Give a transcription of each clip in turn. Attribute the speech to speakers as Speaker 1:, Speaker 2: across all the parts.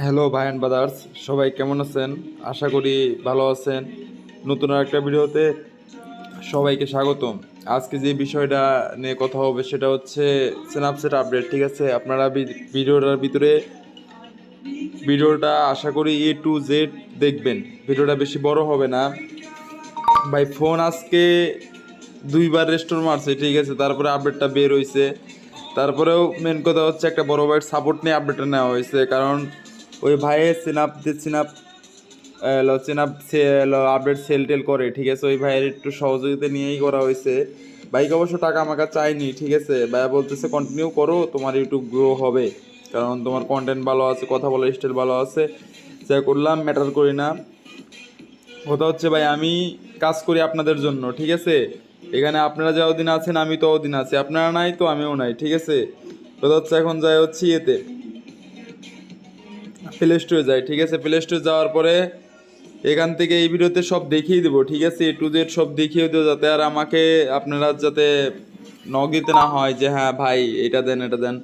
Speaker 1: Hello ভাই and brothers সবাই কেমন আছেন? আশা করি ভালো আছেন। নতুন আর একটা ভিডিওতে সবাইকে স্বাগতম। আজকে যে বিষয়টা নিয়ে কথা হবে সেটা হচ্ছে স্ন্যাপচ্যাট আপডেট ঠিক আছে? আপনারা ভিডিওটার ভিতরে ভিডিওটা আশা করি এ টু জেড দেখবেন। ভিডিওটা বেশি বড় হবে না। ভাই ফোন আজকে দুইবার রেস্টোর মারছে, ঠিক আছে? তারপরে আপডেটটা বের হয়েছে তারপরেও মেন কথা হচ্ছে একটা বড় ভাইয়ের সাপোর্ট নিয়ে আপডেটটা নেওয়া হয়েছে কারণ ওই ভাইয়ের সিনাপ সিনাপ সিনাপ আপডেট সেল টেল করে, ঠিক আছে? ওই ভাইয়ের একটু সহযোগিতা নিয়েই করা হয়েছে। বাইক অবশ্য টাকা আমাকে চাইনি, ঠিক আছে? ভাইয়া বলতেছে কন্টিনিউ করো, তোমার ইউটিউব গ্রো হবে। কারণ তোমার কন্টেন্ট ভালো আছে, কথা বলার স্টাইল ভালো আছে। যা করলাম ম্যাটার করি না। কথা হচ্ছে, ভাই, আমি কাজ করি আপনাদের জন্য, ঠিক আছে? এখানে আপনারা যা যতদিন আছেন, আমি তো ততদিন আছি। আপনারা নাই তো, আমিও নাই, ঠিক আছে? কথা হচ্ছে, এখন যাই হচ্ছে ইয়েতে। প্লে স্টোরে যাই, ঠিক আছে? প্লে স্টোরে যাওয়ার পরে এখান থেকে এই ভিডিওতে সব দেখিয়ে দেবো, ঠিক আছে? এ টু জেড সব দেখিয়ে দেবো যাতে আর আমাকে আপনারা যাতে নক দিতে না হয় যে হ্যাঁ ভাই, এটা দেন এটা দেন।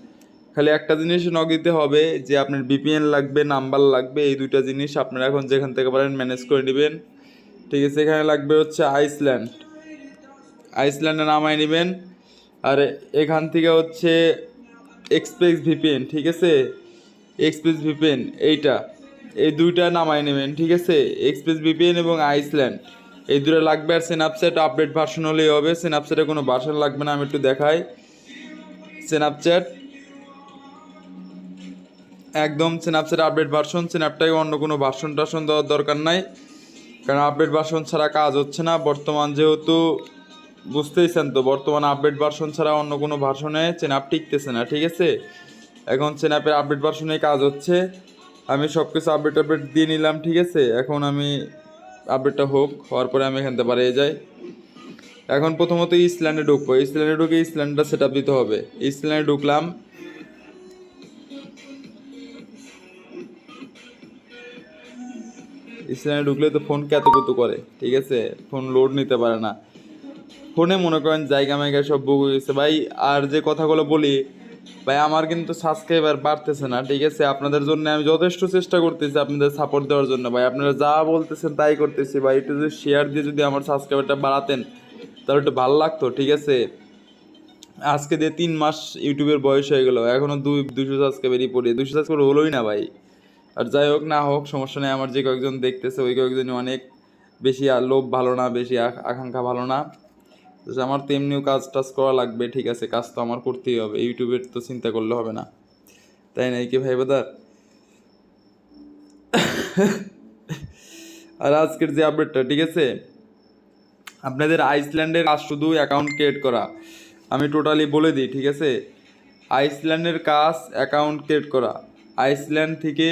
Speaker 1: খালি একটা জিনিস নক দিতে হবে যে, আপনার বিপিএন লাগবে, নাম্বার লাগবে, এই দুইটা জিনিস আপনারা এখন যেখান থেকে পারেন ম্যানেজ করে নেবেন। ঠিক আছে? এখানে লাগবে হচ্ছে আইসল্যান্ড আইসল্যান্ডে নামাই নেবেন। আর এখান থেকে হচ্ছে এক্সপ্রেস ভিপিএন ঠিক আছে? এক্সপ্রেস ভিপিএন এইটা। এই দুইটা নামাই নেবেন, ঠিক আছে? এক্সপ্রেস ভিপিএন এবং আইসল্যান্ড এই দুটো লাগবে আর সেনাপচ্যাট আপডেট ভার্সন হলেই হবে। সেনাপচ্যাটে কোনো ভার্সন লাগবে না, আমি একটু দেখাই। সেনাপচ্যাট একদম স্ন্যাপচ্যাট আপডেট ভার্সন স্ন্যাপটাকে অন্য কোনো ভার্সন টার্সন দেওয়ার দরকার নাই। কারণ আপডেট ভার্সন ছাড়া কাজ হচ্ছে না। বর্তমান যেহেতু বুঝতেইছেন তো, বর্তমান আপডেট ভার্সন ছাড়া অন্য কোনো ভার্সনে চেনাপ টিকতেছে না, ঠিক আছে? এখন চেনাপের আপডেট ভার্সনে কাজ হচ্ছে। আমি সব কিছু আপডেট আপডেট দিয়ে নিলাম, ঠিক আছে? এখন আমি আপডেটটা হোক, হওয়ার পরে আমি এখান থেকে বাড়িয়ে যাই। এখন প্রথমত ইসল্যান্ডে ঢুকবো। ইসল্যান্ডে ঢুকে ইসল্যান্ডটা সেট আপ দিতে হবে। ইসল্যান্ডে ঢুকলাম। স্ক্রিনে ঢুকলে তো ফোন কত কত করে, ঠিক আছে? ফোন লোড নিতে পারে না। ফোনে মনে করেন জায়গা মাইগা সব বুক হয়ে গেছে। ভাই, আর যে কথাগুলো বলি ভাই, আমার কিন্তু সাবস্ক্রাইবার বাড়তেছে না, ঠিক আছে? আপনাদের জন্য আমি যথেষ্ট চেষ্টা করতেছি আপনাদের সাপোর্ট দেওয়ার জন্য। ভাই, আপনারা যা বলতেছেন তাই করতেছি। ভাই, একটু যদি শেয়ার দিয়ে যদি আমার সাবস্ক্রাইবারটা বাড়াতেন, তাহলে একটু ভালো লাগতো, ঠিক আছে? আজকে দিয়ে তিন মাস ইউটিউবের বয়স হয়ে গেল, এখনও দুই দুশো সাবস্ক্রাইবারই পড়ি। দুশো সাবস্ক্রাইবার হলোই না, ভাই। আর যাই হোক, না হোক, সমস্যা নেই। আমার যে কয়েকজন দেখতেছে, ওই কয়েকজনই অনেক বেশি লোভ ভালো না, বেশি আকাঙ্ক্ষা ভালো না। আমার তো এমনিও কাজ টাজ করা লাগবে ঠিক আছে কাজ তো আমার করতেই হবে ইউটিউবের তো চিন্তা করলে হবে না তাই নাই কি ভাই বাদার আর আজকের যে আপডেটটা ঠিক আছে আপনাদের আইসল্যান্ডের কাজ শুধু অ্যাকাউন্ট ক্রিয়েট করা আমি টোটালি বলে দিই ঠিক আছে আইসল্যান্ডের কাজ অ্যাকাউন্ট ক্রিয়েট করা আইসল্যান্ড থেকে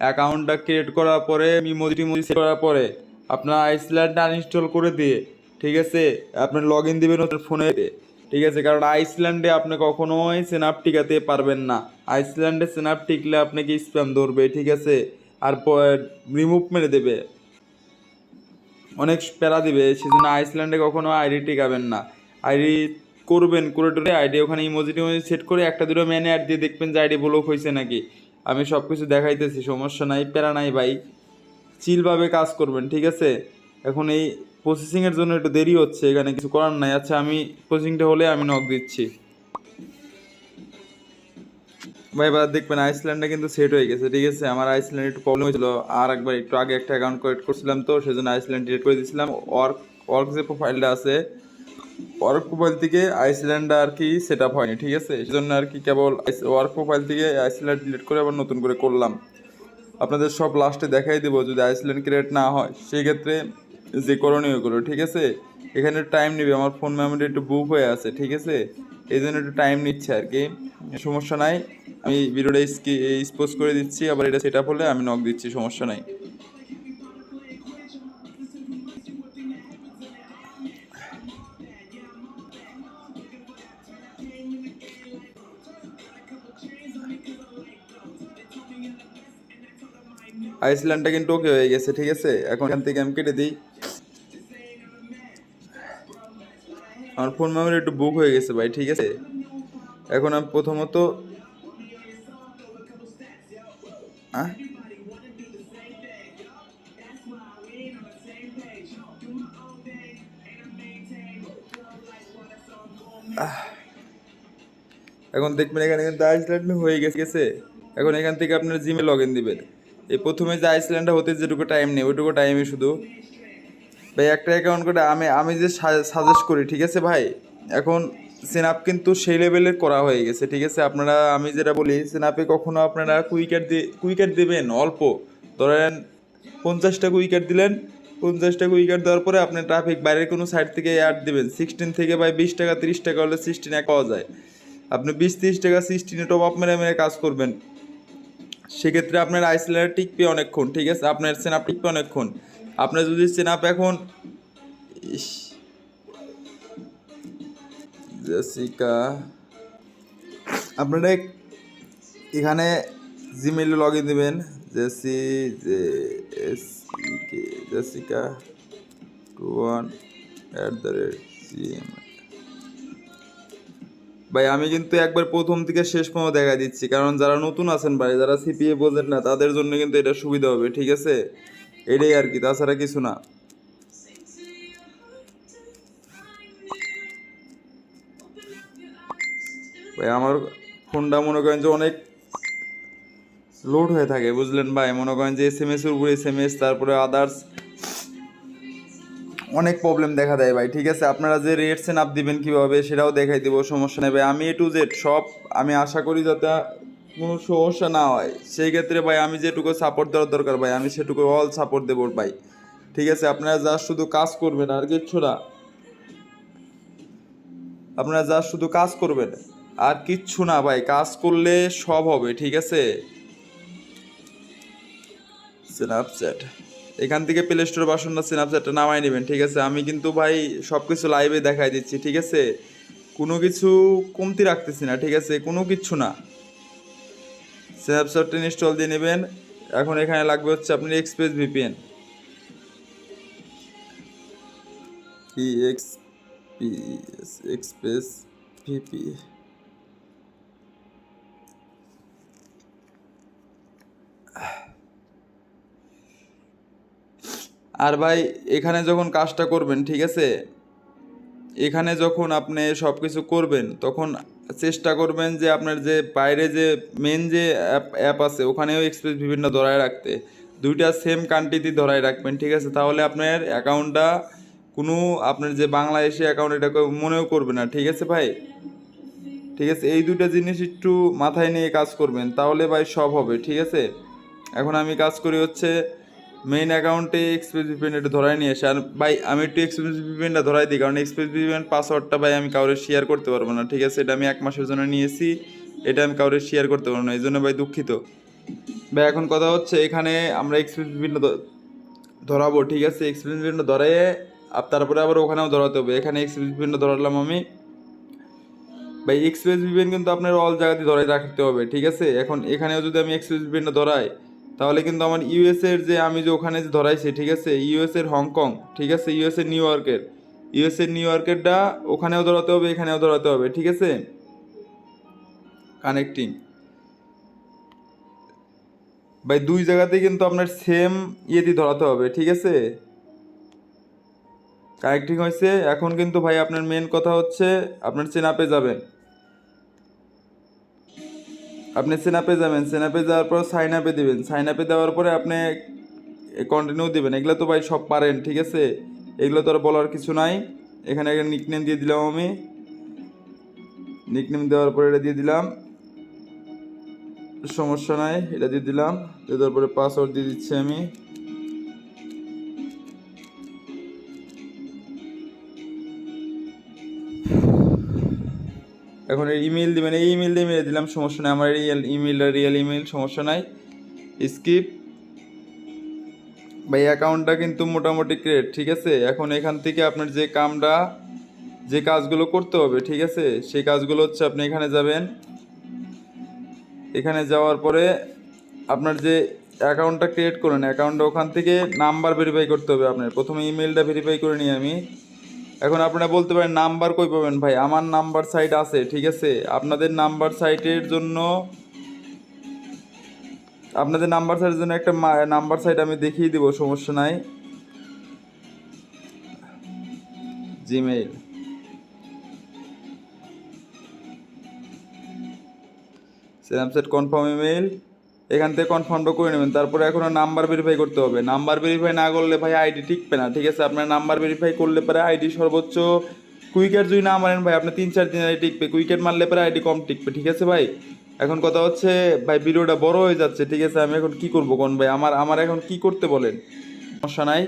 Speaker 1: অ্যাকাউন্টটা ক্রিয়েট করার পরে মিমোজি টিমোজি করার পরে আপনার আইসল্যান্ডটা আনইনস্টল করে দিয়ে ঠিক আছে? আপনি লগ ইন দেবেন ওদের ফোনে ঠিক আছে? কারণ আইসল্যান্ডে আপনি কখনোই সেনাপ টিকাতে পারবেন না। আইসল্যান্ডে সেনাপ টিকলে আপনাকে স্প্যাম ধরবে, ঠিক আছে? আর রিমুভ মেরে দেবে। অনেক প্যারা দিবে। সেজন্য আইসল্যান্ডে কখনো আইডি টিকাবেন না। আইডি করবেন, করে টোরে আইডি ওখানে ইমোজি টিমোজি সেট করে একটা দুটো ম্যানে অ্যাড দিয়ে দেখবেন যে আইডি ব্লক হয়েছে নাকি। আমি সব কিছু দেখাইতেছি, সমস্যা নাই, প্যারা নাই ভাই। চিলভাবে কাজ করবেন, ঠিক আছে? এখন এই প্রসেসিংয়ের জন্য একটু দেরি হচ্ছে, এখানে কিছু করার নাই। আচ্ছা আমি প্রসেসিংটা হলে আমি নক দিচ্ছি। ভাই, এবার দেখবেন আইসল্যান্ডে কিন্তু সেট হয়ে গেছে, ঠিক আছে? আমার আইসল্যান্ড একটু প্রবলেম হয়েছিল। আর একবার একটু আগে একটা অ্যাকাউন্ট ক্রিয়েট করছিলাম তো, সেজন্য আইসল্যান্ড ডিলিট করে দিয়েছিলাম। ওয়ার্ক ওয়ার্ক যে প্রোফাইলটা আছে ওয়ার্ক প্রোফাইল থেকে আইসল্যান্ড আর কি সেট আপ হয়নি, ঠিক আছে? সেজন্য আর কি কেবল ওয়ার্ক প্রোফাইল থেকে আইসল্যান্ড ডিলিট করে আবার নতুন করে করলাম। আপনাদের সব লাস্টে দেখাই দেবো, যদি আইসল্যান্ড ক্রিয়েট না হয়। সেই ক্ষেত্রে যে করণীয় করো ঠিক আছে? এখানে টাইম নেবে, আমার ফোন মেমোরি একটু বুক হয়ে আছে, ঠিক আছে? এই জন্য একটু টাইম নিচ্ছে আর কি। সমস্যা নাই, আমি ভিডিওটা স্পোজ করে দিচ্ছি, আবার এটা সেট আপ হলে আমি নক দিচ্ছি, সমস্যা নাই। আইসল্যান্ডটা কিন্তু ওকে হয়ে গেছে, ঠিক আছে? এখন এখান থেকে আমি কেটে দিই। আমার ফোন মেমোরি একটু বুক হয়ে গেছে ভাই, ঠিক আছে? এখন আমি প্রথমত। এখন দেখবেন এখানে কিন্তু আইসল্যান্ড হয়ে গেছে গেছে এখন এখান থেকে আপনার জিমে লগ ইন দিবেন। এই প্রথমে যে আইসল্যান্ডটা হতে যেটুকু টাইম নেই, ওইটুকু টাইমে শুধু ভাই, একটা অ্যাকাউন্ট করে আমি আমি যে সাজেস্ট করি, ঠিক আছে ভাই? এখন সেনাপ কিন্তু সেই লেভেলের করা হয়ে গেছে, ঠিক আছে? আপনারা, আমি যেটা বলি সেনাপে কখনো আপনারা কুইকার দিয়ে কুইকার দেবেন, অল্প। ধরেন পঞ্চাশটা কুইকার দিলেন, পঞ্চাশটা কুইকার দেওয়ার পরে আপনি ট্রাফিক বাইরের কোনো সাইড থেকে অ্যাড দেবেন। সিক্সটিন থেকে ভাই, বিশ টাকা, তিরিশ টাকা হলে সিক্সটিন পাওয়া যায়। আপনি বিশ, তিরিশ টাকা সিক্সটিনে টপ আপ মেরে মেরে কাজ করবেন। সেক্ষেত্রে আপনার আইসল্যান্ড টিকবে অনেকক্ষণ, ঠিক আছে? আপনার সেনাপ টিকবে অনেকক্ষণ। আপনার যদি সেনাপ এখন ইস, জেসিকা আপনারা এখানে জিমেইলে লগ ইন দেবেন JC J S K Jessica one at the rate GM ভাই আমি কিন্তু একবার প্রথম থেকে শেষ পর্যন্ত দেখা দিচ্ছি কারণ যারা নতুন আছেন ভাই যারা সিপিএ বোঝেন না তাদের জন্য কিন্তু এটা সুবিধা হবে ঠিক আছে? এটাই আর কি, তাছাড়া কিছু না। ভাই, আমার ফোনটা মনে করেন যে অনেক লোড হয়ে থাকে, বুঝলেন ভাই? মনে করেন যে এস এম এস এর উপরে এস এম এস তারপরে আদার্স অনেক প্রবলেম দেখা দেয় ভাই, ঠিক আছে? আপনারা যে রেট সেন আপ দিবেন কীভাবে, সেটাও দেখাই দেবো, সমস্যা নেই ভাই। আমি এ টু জেড সব আমি আশা করি যাতে কোনো সমস্যা না হয়। সেই ক্ষেত্রে ভাই আমি যেটুকু সাপোর্ট দেওয়ার দরকার ভাই, আমি সেটুকু অল সাপোর্ট দেবো ভাই। ঠিক আছে, আপনারা যা শুধু কাজ করবেন আর কিচ্ছু না। আপনারা যা শুধু কাজ করবেন আর কিচ্ছু না ভাই, কাজ করলে সব হবে, ঠিক আছে? স্ন্যাপচ্যাট এখান থেকে প্লে স্টোর বাসনটা স্ন্যাপচ্যাটটা নামাই নেবেন, ঠিক আছে? আমি কিন্তু ভাই সব কিছু লাইভে দেখাই দিচ্ছি, ঠিক আছে? কোনো কিছু কমতি রাখতেছি না, ঠিক আছে? কোনো কিচ্ছু না। স্ন্যাপচ্যাটটা ইনস্টল দিয়ে নেবেন। এখন এখানে লাগবে হচ্ছে আপনার express VPN E X P express VP আর ভাই, এখানে যখন কাজটা করবেন, ঠিক আছে? এখানে যখন আপনি সব কিছু করবেন, তখন চেষ্টা করবেন যে আপনার যে বাইরে যে মেন যে অ্যাপ অ্যাপ আছে, ওখানেও এক্সপ্রেস বিভিন্ন ধরায় রাখতে। দুইটা সেম কান্ট্রিতে ধরায় রাখবেন, ঠিক আছে? তাহলে আপনার অ্যাকাউন্টটা কোনো আপনার যে বাংলাদেশি অ্যাকাউন্ট এটা মনেও করবে না, ঠিক আছে ভাই? ঠিক আছে? এই দুটো জিনিস একটু মাথায় নিয়ে কাজ করবেন, তাহলে ভাই সব হবে, ঠিক আছে? এখন আমি কাজ করি হচ্ছে মেইন অ্যাকাউন্টে এক্সপ্রেস ভিপিএন এটা ধরাই নিয়ে আসে। আর ভাই, আমি একটু এক্সপ্রেস ভিপিএনটা ধরাই দিই, কারণ এক্সপ্রেস ভিপিএন পাসওয়ার্ডটা ভাই আমি কাউরে শেয়ার করতে পারব না, ঠিক আছে? এটা আমি এক মাসের জন্য নিয়েছি, এটা আমি কাউরে শেয়ার করতে পারব না, এই জন্য ভাই দুঃখিত। ভাই, এখন কথা হচ্ছে এখানে আমরা এক্সপ্রেস ভিপিএন ধরাবো, ঠিক আছে? এক্সপ্রেস ভিপিএন ধরে, আর তারপরে আবার ওখানেও ধরাতে হবে। এখানে এক্সপ্রেস ভিপিএন ধরালাম আমি। ভাই এক্সপ্রেস ভিপিএন কিন্তু আপনার অল জায়গাতে ধরাই রাখতে হবে, ঠিক আছে? এখন এখানেও যদি আমি এক্সপ্রেস ভিপিএনটা ধরাই তাহলে কিন্তু আমার ইউএসের যে আমি যে ওখানে যে ধরাইছি, ঠিক আছে? ইউএসের হংকং, ঠিক আছে? ইউএস এর নিউ ইয়র্কের। ইউএস এর নিউ ইয়র্কেরটা ওখানেও ধরাতে হবে, এখানেও ধরাতে হবে, ঠিক আছে? কানেক্টিং ভাই, দুই জায়গাতেই কিন্তু আপনার সেম ইয়েতে ধরাতে হবে, ঠিক আছে? কানেক্টিং হয়েছে। এখন কিন্তু ভাই, আপনার মেন কথা হচ্ছে, আপনার চেনাপে যাবেন। আপনি সেনাপে যাবেন, সেনাপে যাওয়ার পর সাইন আপে দেবেন। সাইন আপে দেওয়ার পরে আপনি কন্টিনিউ দেবেন। এগুলো তো ভাই সব পারেন, ঠিক আছে? এগুলো তো আর বলার কিছু নাই। এখানে একটা নিকনেম দিয়ে দিলাম আমি। নিকনেম দেওয়ার পরে এটা দিয়ে দিলাম। সমস্যা নাই, এটা দিয়ে দিলাম। দেওয়ার পরে পাসওয়ার্ড দিয়ে দিচ্ছি আমি। এখন ইমেল দিবেন, এই ইমেল দিয়ে মেরে দিলাম, সমস্যা নাই। আমার রিয়েল ইমেল রিয়েল ইমেল সমস্যা নাই। স্কিপ বা এই অ্যাকাউন্টটা কিন্তু মোটামুটি ক্রিয়েট ঠিক আছে? এখন এখান থেকে আপনার যে কামটা, যে কাজগুলো করতে হবে, ঠিক আছে? সেই কাজগুলো হচ্ছে আপনি এখানে যাবেন। এখানে যাওয়ার পরে আপনার যে অ্যাকাউন্টটা ক্রিয়েট করেন অ্যাকাউন্টটা ওখান থেকে নাম্বার ভেরিফাই করতে হবে আপনার। প্রথমে ইমেলটা ভেরিফাই করে নিই আমি। এখন আপনারা বলতে পারেন, নাম্বার কই পাবেন? ভাই, আমার নাম্বার সাইট আছে, ঠিক আছে? আপনাদের নাম্বার সাইটের জন্য, আপনাদের নাম্বার সাইটের জন্য একটা নাম্বার সাইট আমি দেখিয়ে দিব, সমস্যা নাই। জিমেইল স্ন্যাপচ্যাট কনফার্ম ইমেল এখান থেকে কনফার্মটা করে নেবেন। তারপরে এখন নাম্বার ভেরিফাই করতে হবে। নাম্বার ভেরিফাই না করলে ভাই আইডি টিকবে না, ঠিক আছে? আপনার নাম্বার ভেরিফাই করলে পরে আইডি সর্বোচ্চ কুইকার যদি না মারেন ভাই, আপনি তিন চার দিন আইডি টিকবে। কুইকেট মারলে পরে আইডি কম টিকবে, ঠিক আছে ভাই? এখন কথা হচ্ছে, ভাই ভিডিওটা বড় হয়ে যাচ্ছে, ঠিক আছে? আমি এখন কি করব কোন ভাই? আমার আমার এখন কি করতে বলেন? সমস্যা নাই।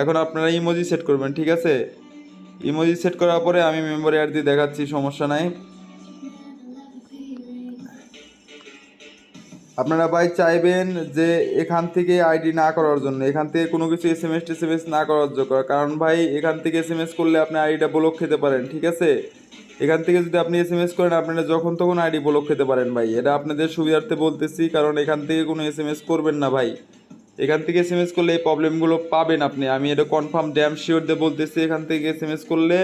Speaker 1: এখন আপনারা ইমোজি সেট করবেন, ঠিক আছে? ইমোজি সেট করার পরে আমি মেমোরি আর দিয়ে দেখাচ্ছি, সমস্যা নাই। আপনারা ভাই চাইবেন যে এখান থেকে আইডি না করার জন্য, এখান থেকে কোনো কিছু এস এম এস টেস এম এস না করার জন্য, কারণ ভাই এখান থেকে এস এম এস করলে আপনি আইডিটা ব্লক খেতে পারেন, ঠিক আছে? এখান থেকে যদি আপনি এস এম এস করেন, আপনারা যখন তখন আইডি ব্লক খেতে পারেন ভাই, এটা আপনাদের সুবিধার্থে বলতেছি, কারণ এখান থেকে কোনো এস এম এস করবেন না ভাই। এখান থেকে এস এম এস করলে এই প্রবলেমগুলো পাবেন আপনি, আমি এটা কনফার্ম ড্যাম শিওর দিয়ে বলতেছি, এখান থেকে এস এম এস করলে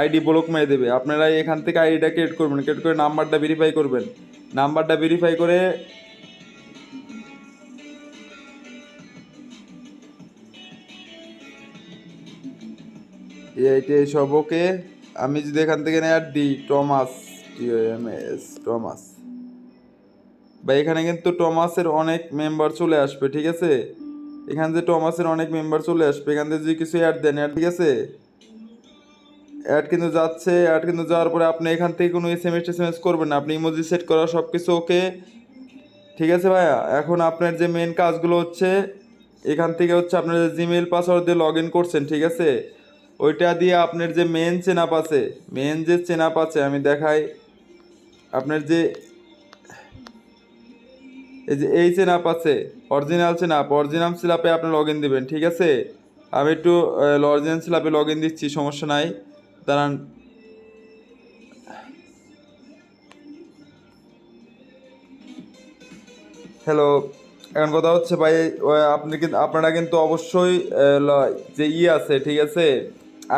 Speaker 1: আইডি ব্লক মেরে দেবে। আপনারা এখান থেকে আইডিটা ক্রিয়েট করবেন ক্রিয়েট করে নাম্বারটা ভেরিফাই করবেন। নাম্বারটা ভেরিফাই করে এইটা সব ওকে আমি যদি এখান থেকে অ্যাড দিই টমাস টিএমএস টমাস। বা এখানে কিন্তু টমাসের অনেক মেম্বার চলে আসবে, ঠিক আছে? এখান থেকে টমাসের অনেক মেম্বার চলে আসবে, এখান থেকে যদি কিছু অ্যাড দেন অ্যাড ঠিক আছে? অ্যাড কিন্তু যাচ্ছে অ্যাড কিন্তু যাওয়ার পরে আপনি এখান থেকে কোনো এস এম এস এস করবেন না, আপনি ইমোজি সেট করা সব কিছু ওকে ঠিক আছে ভাইয়া? এখন আপনার যে মেন কাজগুলো হচ্ছে, এখান থেকে হচ্ছে আপনার জিমেল পাসওয়ার্ড দিয়ে লগ ইন করছেন, ঠিক আছে? ওইটা দিয়ে আপনার যে মেন চেনাপ আছে মেন যে চেনাপ আছে, আমি দেখাই। আপনার যে, এই যে এই চেনাপ আছে অরিজিনাল চেনাপ অরিজিনাল সিলাপে আপনি লগ ইন দেবেন, ঠিক আছে? আমি একটু অরিজিনাল সিলাপে লগ ইন দিচ্ছি, সমস্যা নাই। দাঁড়ান। হ্যালো এখন কথা হচ্ছে ভাই আপনি কিন্তু আপনারা কিন্তু অবশ্যই যে ই আছে, ঠিক আছে?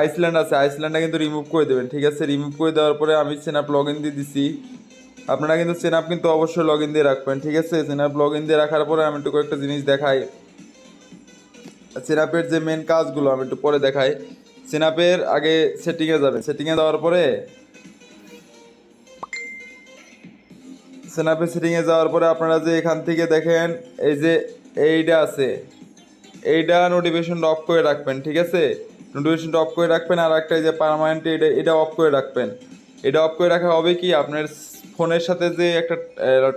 Speaker 1: আইসল্যান্ড আছে আইসল্যান্ডটা কিন্তু রিমুভ করে দেবেন, ঠিক আছে? রিমুভ করে দেওয়ার পরে আমি চেনাপ লগ ইন দিয়ে দিছি। আপনারা কিন্তু চেনাপ কিন্তু অবশ্যই লগ ইন দিয়ে রাখবেন, ঠিক আছে? চেনাপ লগ ইন দিয়ে রাখার পরে আমি একটু কয়েকটা জিনিস দেখাই। চেনাপের যে মেন কাজগুলো আমি একটু পরে দেখাই। চেনাপের আগে সেটিংয়ে যাবে সেটিংয়ে যাওয়ার পরে স্ন্যাপে সেটিংয়ে যাওয়ার পরে আপনারা যে এখান থেকে দেখেন, এই যে এইটা আছে, এইটা নোটিফিকেশনটা অফ করে রাখবেন, ঠিক আছে? নোটিফিকেশনটা অফ করে রাখবেন, আর একটা যে পারমানেন্ট এটা এটা অফ করে রাখবেন। এটা অফ করে রাখা হবে কি? আপনার ফোনের সাথে যে একটা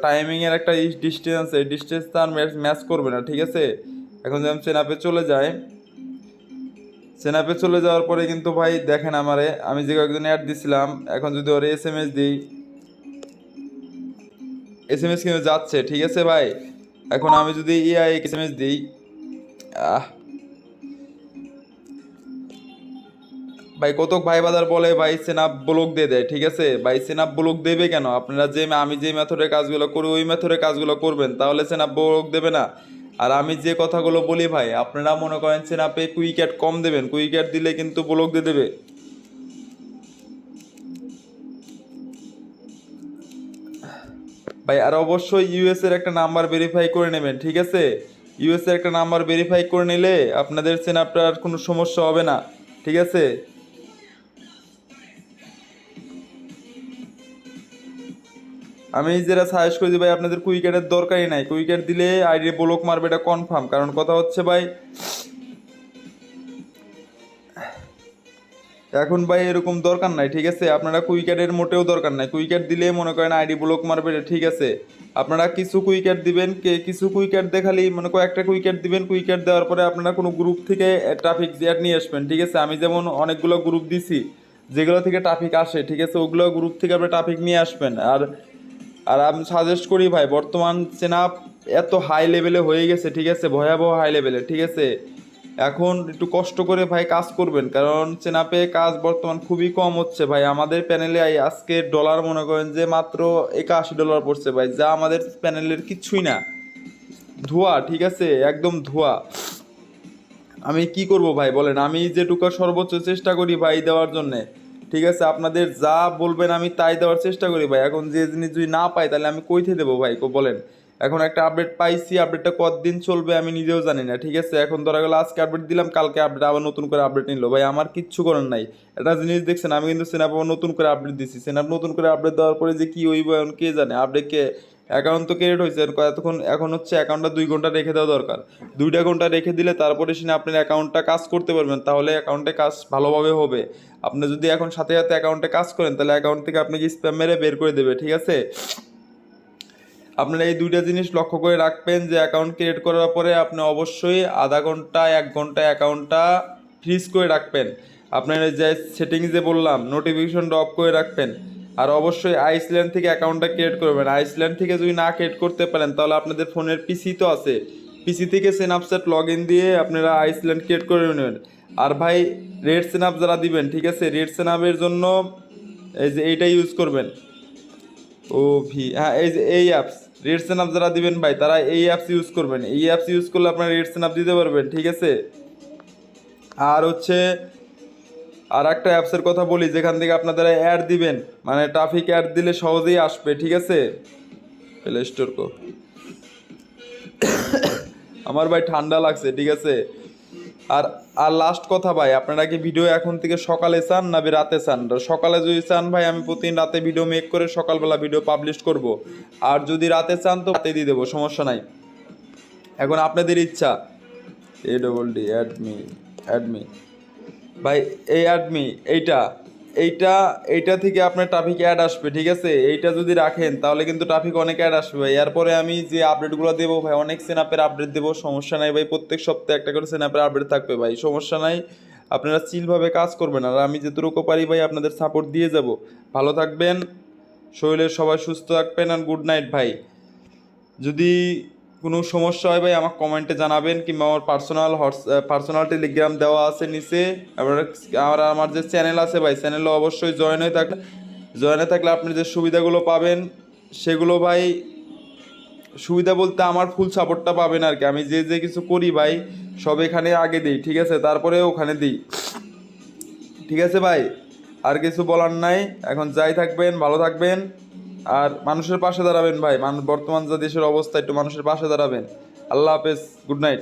Speaker 1: টাইমিংয়ের একটা ডিস্টেন্স এই ডিস্টেন্সটা আর ম্যাচ করবে না, ঠিক আছে? এখন যেমন চেনাপে চলে যায় চেনাপে চলে যাওয়ার পরে কিন্তু ভাই দেখেন আমারে, আমি যে কয়েকজন অ্যাড দিছিলাম, এখন যদি ওর এস এম এস দিই এস এম এস কিন্তু যাচ্ছে, ঠিক আছে ভাই? এখন আমি যদি ইআই এস এম এস দিই, আহ ভাই কতক ভাই বাজার বলে, ভাই সেনাপ ব্লক দিয়ে দেয়, ঠিক আছে? ভাই সেনাপ ব্লক দেবে কেন? আপনারা যে আমি যে মেথডের কাজগুলো করি, ওই মেথডে কাজগুলো করবেন, তাহলে সেনাপ ব্লক দেবে না। আর আমি যে কথাগুলো বলি ভাই, আপনারা মনে করেন সেনাপে কুইক্যাট কম দেবেন কুইক্যাট দিলে কিন্তু ব্লক দিয়ে দেবে। ভাই, আর অবশ্যই ইউএস এর একটা নাম্বার ভেরিফাই করে নেবেন, ঠিক আছে? ইউএস এর একটা নাম্বার ভেরিফাই করে নিলে আপনাদের সেনাপটার কোনো সমস্যা হবে না, ঠিক আছে? আমি যেটা সাজেস্ট করি ভাই, আপনাদের কুইকেটের দরকারই নাই। কুইকেট দিলে আইডি ব্লক মারবে, এটা কনফার্ম কারণ কথা হচ্ছে ভাই, এখন ভাই এরকম দরকার নাই, ঠিক আছে? আপনারা কুইকেটের মোটেও দরকার নাই। কুইকেট দিলে মনে করেন আইডি ব্লক মারবে, এটা ঠিক আছে। আপনারা কিছু কুইকেট দিবেন, কে কিছু কুইকেট দেখালি মনে করেন একটা কুইকেট দিবেন কুইকেট দেওয়ার পরে আপনারা কোনো গ্রুপ থেকে ট্রাফিক জেট নিয়ে আসবেন, ঠিক আছে? আমি যেমন অনেকগুলো গ্রুপ দিছি, যেগুলো থেকে ট্রাফিক আসে, ঠিক আছে? ওগুলো গ্রুপ থেকে আপনি ট্রাফিক নিয়ে আসবেন। আর আর আমি সাজেস্ট করি ভাই, বর্তমান চেনাপ এত হাই লেভেলে হয়ে গেছে, ঠিক আছে? ভয়াবহ হাই লেভেলে ঠিক আছে? এখন একটু কষ্ট করে ভাই কাজ করবেন, কারণ চেনাপে কাজ বর্তমান খুবই কম হচ্ছে ভাই। আমাদের প্যানেলে আজকে ডলার মনে করেন যে মাত্র একাশি ডলার পড়ছে ভাই, যা আমাদের প্যানেলের কিচ্ছুই না। ধোয়া, ঠিক আছে? একদম ধোয়া। আমি কি করব ভাই, বলেন, আমি যেটুকু সর্বোচ্চ চেষ্টা করি ভাই দেওয়ার জন্যে। ঠিক আছে, আপনাদের যা বলবেন আমি তাই দেওয়ার চেষ্টা করি ভাই। এখন যে জিনিস যদি না পাই, তাহলে আমি কইতে দেবো ভাই? কো বলেন। এখন একটা আপডেট পাইছি আপডেটটা কতদিন চলবে আমি নিজেও জানি না, ঠিক আছে? এখন ধরা গেলো আজকে আপডেট দিলাম, কালকে আপডেট আবার নতুন করে আপডেট নিল। ভাই, আমার কিচ্ছু করার নাই। একটা জিনিস দেখছেন, আমি কিন্তু সেনাপ নতুন করে আপডেট দিছি। সেনাপ নতুন করে আপডেট দেওয়ার পরে যে কী ওই বয়ন কে জানে? আপডেট কে অ্যাকাউন্ট তো ক্রিয়েট হয়েছে এতক্ষণ এখন হচ্ছে অ্যাকাউন্টটা দুই ঘণ্টা রেখে দেওয়া দরকার। দুইটা ঘণ্টা রেখে দিলে তারপরে সিনে আপনার অ্যাকাউন্টটা কাজ করতে পারবেন, তাহলে অ্যাকাউন্টে কাজ ভালোভাবে হবে। আপনি যদি এখন সাথে সাথে অ্যাকাউন্টে কাজ করেন, তাহলে অ্যাকাউন্ট থেকে আপনাকে স্প্যাম মেরে বের করে দেবে, ঠিক আছে? আপনারা এই দুইটা জিনিস লক্ষ্য করে রাখবেন যে অ্যাকাউন্ট ক্রিয়েট করার পরে আপনি অবশ্যই আধা ঘণ্টা, এক ঘণ্টা অ্যাকাউন্টটা ফ্রিজ করে রাখবেন। আপনার যে সেটিংসে বললাম নোটিফিকেশনটা অফ করে রাখবেন। আর অবশ্যই আইসল্যান্ড থেকে অ্যাকাউন্টটা ক্রিয়েট করবেন। আইসল্যান্ড থেকে যদি না ক্রিয়েট করতে পারেন, তাহলে আপনাদের ফোনের পিসি তো আছে। পিসি থেকে সেনাপচ্যাট লগ ইন দিয়ে আপনারা আইসল্যান্ড ক্রিয়েট করে নেবেন। আর ভাই রেড সেনাপ যারা দিবেন, ঠিক আছে? রেড সেনাপের জন্য এই যে এইটা ইউজ করবেন। ও ভি হ্যাঁ এই যে এই অ্যাপস রেড সেনাপ যারা দিবেন ভাই, তারা এই অ্যাপস ইউজ করবেন। এই অ্যাপস ইউজ করলে আপনারা রেড সেনাপ দিতে পারবেন, ঠিক আছে? আর হচ্ছে আর একটা অ্যাপসের কথা বলি, যেখান থেকে আপনারা অ্যাড দিবেন। মানে ট্রাফিক অ্যাড দিলে সহজেই আসবে, ঠিক আছে? প্লে স্টোর কো। আমার ভাই ঠান্ডা লাগছে, ঠিক আছে? আর আর লাস্ট কথা ভাই, আপনারা কি ভিডিও এখন থেকে সকালে চান না রাতে চান? সকালে যদি চান ভাই, আমি প্রতিদিন রাতে ভিডিও মেক করে সকালবেলা ভিডিও পাবলিশ করব। আর যদি রাতে চান তো রাতে দিয়ে দেবো, সমস্যা নাই। এখন আপনাদের ইচ্ছা। এ ডবল ডি অ্যাডমি অ্যাডমি ভাই, এই অ্যাডমি এইটা এইটা এইটা থেকে আপনার ট্রাফিক অ্যাড আসবে, ঠিক আছে? এইটা যদি রাখেন, তাহলে কিন্তু ট্রাফিক অনেক অ্যাড আসবে ভাই। এরপরে আমি যে আপডেটগুলো দেবো ভাই, অনেক সেনাপের আপডেট দেবো, সমস্যা নাই ভাই, প্রত্যেক সপ্তাহে একটা করে সেনাপের আপডেট থাকবে ভাই, সমস্যা নাই। আপনারা চিলভাবে কাজ করবেন, আর আমি যেটুকু পারি ভাই, আপনাদের সাপোর্ট দিয়ে যাব। ভালো থাকবেন, শরীরের সবাই সুস্থ থাকবেন আর গুড নাইট ভাই। যদি কোনো সমস্যা হয় ভাই, আমাকে কমেন্টে জানাবেন কিংবা আমার পার্সোনাল হোয়াটস পার্সোনাল টেলিগ্রাম দেওয়া আছে নিচে। এবার আর আমার যে চ্যানেল আছে ভাই চ্যানেলে অবশ্যই জয়েন হয়ে থাকলে জয়েন হয়ে থাকলে আপনি যে সুবিধাগুলো পাবেন, সেগুলো ভাই, সুবিধা বলতে আমার ফুল সাপোর্টটা পাবেন আর কি। আমি যে যে কিছু করি ভাই, সব এখানে আগে দিই, ঠিক আছে? তারপরে ওখানে দিই। ঠিক আছে ভাই? আর কিছু বলার নাই। এখন যাই থাকবেন, ভালো থাকবেন। আর মানুষের পাশে দাঁড়াবেন ভাই। বর্তমান যা দেশের অবস্থা, একটু মানুষের পাশে দাঁড়াবেন। আল্লাহ হাফেজ, গুড নাইট।